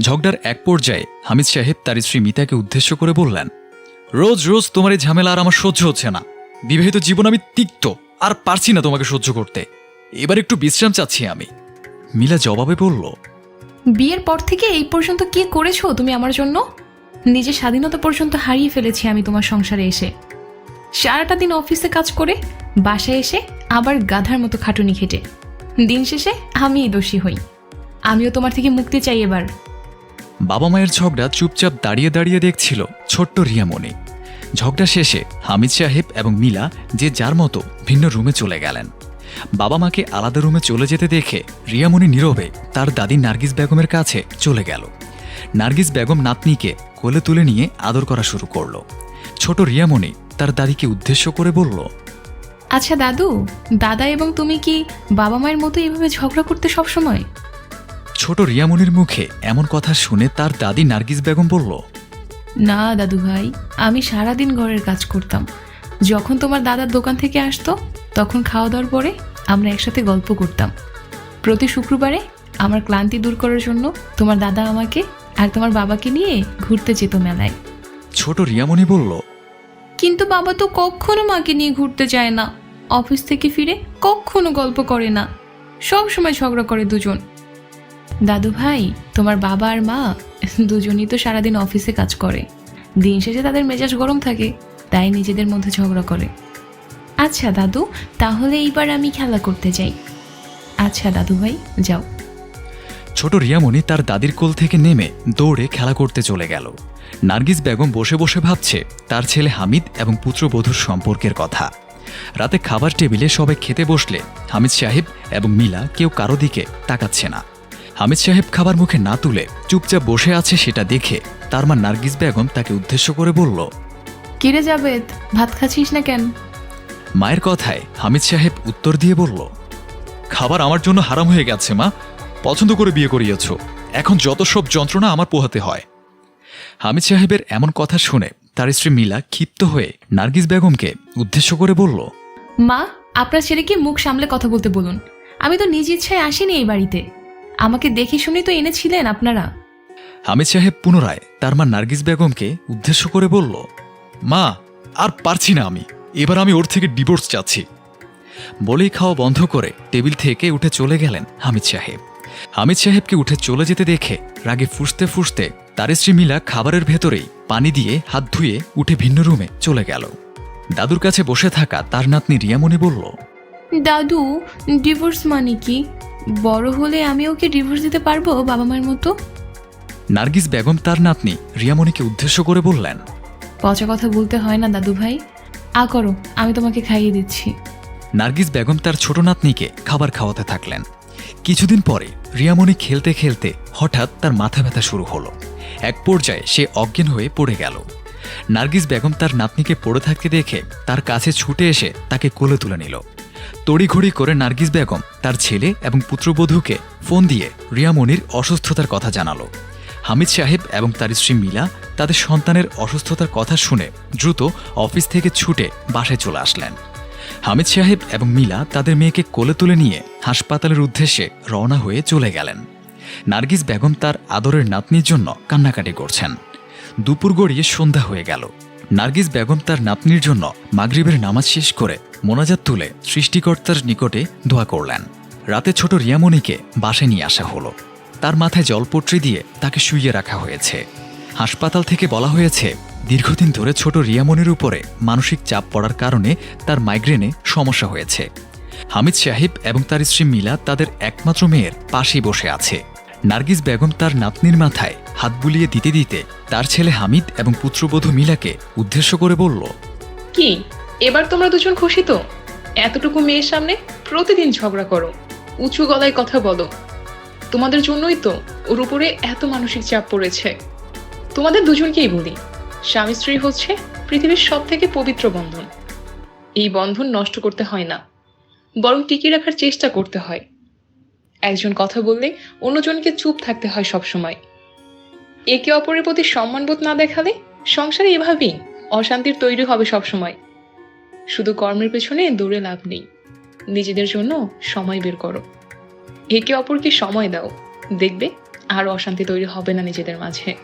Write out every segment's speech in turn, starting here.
ঝগড়ার এক পর্যায়ে হামিদ সাহেব তার স্ত্রী মিতাকে উদ্দেশ্য করে বললেন, রোজ রোজ তোমার এই ঝামেলা আর আমার সহ্য হচ্ছে না। বিবাহিত জীবন আমি তিক্ত, আর পারছি না তোমাকে সহ্য করতে। এবার একটু বিশ্রাম চাচ্ছি আমি। মিলা জবাবে বলল, বিয়ের পর থেকে এই পর্যন্ত কি করেছ তুমি আমার জন্য? নিজের স্বাধীনতা পর্যন্ত হারিয়ে ফেলেছি আমি তোমার সংসারে এসে। সারাটা দিন অফিসে কাজ করে, বাসায় এসে আবার গাধার মতো খাটুনি খেটে। দিন শেষে আমিই দোষী হই। আমিও তোমার থেকে মুক্তি চাই এবার। বাবা মায়ের ঝগড়া চুপচাপ দাঁড়িয়ে দাঁড়িয়ে দেখছিল ছোট্ট রিয়ামণি। ঝগড়া শেষে হামিদ সাহেব এবং মিলা যে যার মতো ভিন্ন রুমে চলে গেলেন। বাবা মাকে আলাদা রুমে চলে যেতে দেখে রিয়ামণি নীরবে তার দাদি নার্গিস বেগমের কাছে চলে গেল। নার্গিস বেগম নাতনিকে কোলে তুলে নিয়ে আদর করা শুরু করল। ছোট রিয়ামণি তার দাদিকে উদ্দেশ্য করে বলল আচ্ছা দাদু, দাদা এবং তুমি কি বাবা মায়ের মতো এভাবে ঝগড়া করতে সবসময়? ছোট রিয়ামনির মুখে এমন কথা শুনে তার দাদি নার্গিস বেগম বলল না দাদু ভাই আমি সারাদিন ঘরের কাজ করতাম। যখন তোমার দাদার দোকান থেকে আসতো তখন খাওয়া দাওয়ার পরে আমরা একসাথে গল্প করতাম। প্রতি শুক্রবারে আমার ক্লান্তি দূর করার জন্য তোমার দাদা আমাকে আর তোমার বাবাকে নিয়ে ঘুরতে যেত মেলায়। ছোট রিয়ামণি বলল কিন্তু বাবা তো কখনো মাকে নিয়ে ঘুরতে যায় না। অফিস থেকে ফিরে কখনো গল্প করে না। সব সময় ঝগড়া করে দুজন। দাদু ভাই, তোমার বাবা আর মা দুজনই তো সারাদিন অফিসে কাজ করে। দিন শেষে তাদের মেজাজ গরম থাকে, তাই নিজেদের মধ্যে ঝগড়া করে। আচ্ছা দাদু, তাহলে এইবার আমি খেলা করতে যাই। আচ্ছা দাদু ভাই, যাও। ছোট রিয়ামণি তার দাদির কোল থেকে নেমে দৌড়ে খেলা করতে চলে গেল। নার্গিস বেগম বসে বসে ভাবছে, তার ছেলে হামিদ এবং পুত্রবধূর সম্পর্কের কথা। রাতে খাবার টেবিলে সবাই খেতে বসলে হামিদ সাহেব এবং মিলা কেউ কারও দিকে তাকাচ্ছে না। হামিদ সাহেব খাবার মুখে না তুলে চুপচাপ বসে আছে সেটা দেখে তার মা নার্গিস বেগম তাকে উদ্দেশ্য করে বলল কিরে যাবেদ ভাত খাচ্ছিস না কেন? মায়ের কথায় হামিদ সাহেব উত্তর দিয়ে বলল খাবার আমার জন্য হারাম হয়ে গেছে মা পছন্দ করে বিয়ে করিয়েছ এখন যত সব যন্ত্রণা আমার পোহাতে হয়। হামিদ সাহেবের এমন কথা শুনে তার স্ত্রী মিলা ক্ষিপ্ত হয়ে নার্গিস বেগমকে উদ্দেশ্য করে বলল মা আপনার ছেলেকে মুখ সামলে কথা বলতে বলুন। আমি তো নিজ ইচ্ছায় আসিনি এই বাড়িতে। আমাকে দেখে শুনে তো এনেছিলেন আপনারা। হামিদ সাহেব পুনরায় তার মা নার্গিস বেগমকে উদ্দেশ্য করে বলল মা আর পারছি না আমি। এবার আমি ওর থেকে ডিভোর্স চাচ্ছি। বলেই খাওয়া বন্ধ করে টেবিল থেকে উঠে চলে গেলেন হামিদ সাহেব। হামিদ সাহেবকে উঠে চলে যেতে দেখে রাগে ফুসতে ফুসতে তার স্ত্রী মিলা খাবারের ভেতরেই পানি দিয়ে হাত ধুয়ে উঠে ভিন্ন রুমে চলে গেল। দাদুর কাছে বসে থাকা তার নাতনি রিয়ামণি বলল দাদু ডিভোর্স মানে কি? বড় হলে আমি ওকে ডিভোর্স দিতে পারব বাবা মায়ের মতো? নার্গিস বেগম তার নাতনি রিয়ামণিকে উদ্দেশ্য করে বললেন পচা কথা বলতে হয় না দাদু ভাই। আ করো আমি তোমাকে খাইয়ে দিচ্ছি। নার্গিস বেগম তার ছোট নাতনিকে খাবার খাওয়াতে থাকলেন। কিছুদিন পরে রিয়ামণি খেলতে খেলতে হঠাৎ তার মাথা ব্যথা শুরু হলো। এক পর্যায়ে সে অজ্ঞান হয়ে পড়ে গেল। নার্গিস বেগম তার নাতনিকে পড়ে থাকতে দেখে তার কাছে ছুটে এসে তাকে কোলে তুলে নিল। তড়িঘড়ি করে নার্গিস বেগম তার ছেলে এবং পুত্রবধূকে ফোন দিয়ে রিয়ামণির অসুস্থতার কথা জানালো। হামিদ সাহেব এবং তার স্ত্রী মিলা তাদের সন্তানের অসুস্থতার কথা শুনে দ্রুত অফিস থেকে ছুটে বাসায় চলে আসলেন। হামিদ সাহেব এবং মিলা তাদের মেয়েকে কোলে তুলে নিয়ে হাসপাতালের উদ্দেশ্যে রওনা হয়ে চলে গেলেন। নার্গিস বেগম তার আদরের নাতনির জন্য কান্নাকাটি করছেন। দুপুর গড়িয়ে সন্ধ্যা হয়ে গেল। নার্গিস বেগম তার নাতনির জন্য মাগরিবের নামাজ শেষ করে মোনাজাত তুলে সৃষ্টিকর্তার নিকটে দোয়া করলেন। রাতে ছোট রিয়ামণিকে বাসে নিয়ে আসা হলো। তার মাথায় জলপট্রি দিয়ে তাকে শুইয়ে রাখা হয়েছে। হাসপাতাল থেকে বলা হয়েছে, দীর্ঘদিন ধরে ছোট রিয়ামনির উপরে মানসিক চাপ পড়ার কারণে তার মাইগ্রেনে সমস্যা হয়েছে। হামিদ সাহেব এবং তার স্ত্রী মিলা তাদের একমাত্র মেয়ের পাশেই বসে আছে। নার্গিস বেগম তার নাতনির মাথায় হাত বুলিয়ে দিতে দিতে তার ছেলে হামিদ এবং পুত্রবধূ মিলাকে উদ্দেশ্য করে বলল, কি? এবার তোমরা দুজন খুশি তো? এতটুকু মেয়ের সামনে প্রতিদিন ঝগড়া করো। উঁচু গলায় কথা বলো। তোমাদের জন্যই তো ওর উপরে এত মানসিক চাপ পড়েছে। তোমাদের দুজনকেই বলি, স্বামী স্ত্রী হচ্ছে পৃথিবীর সব থেকে পবিত্র বন্ধন। এই বন্ধন নষ্ট করতে হয় না, বরং টিকিয়ে রাখার চেষ্টা করতে হয়। একজন কথা বললে অন্যজনকে চুপ থাকতে হয় সবসময়। একে অপরের প্রতি সম্মানবোধ না দেখালে সংসারে এভাবেই অশান্তির তৈরি হবে সবসময়। শুধু কর্মের পেছনে দৌড়ে লাভ নেই। নিজেদের জন্য সময় বের করো। একে অপরকে সময় দাও। দেখবে আর অশান্তি তৈরি হবে না নিজেদের মাঝে।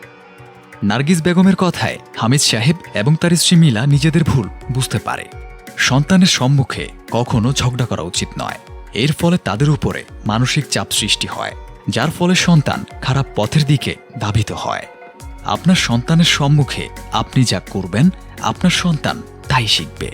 নার্গিস বেগমের কথায় হামিদ সাহেব এবং তার স্ত্রী মিলা নিজেদের ভুল বুঝতে পারে। সন্তানের সম্মুখে কখনো ঝগড়া করা উচিত নয়। এর ফলে তাদের উপরে মানসিক চাপ সৃষ্টি হয়, যার ফলে সন্তান খারাপ পথের দিকে ধাবিত হয়। আপনার সন্তানের সম্মুখে আপনি যা করবেন, আপনার সন্তান তাই শিখবে।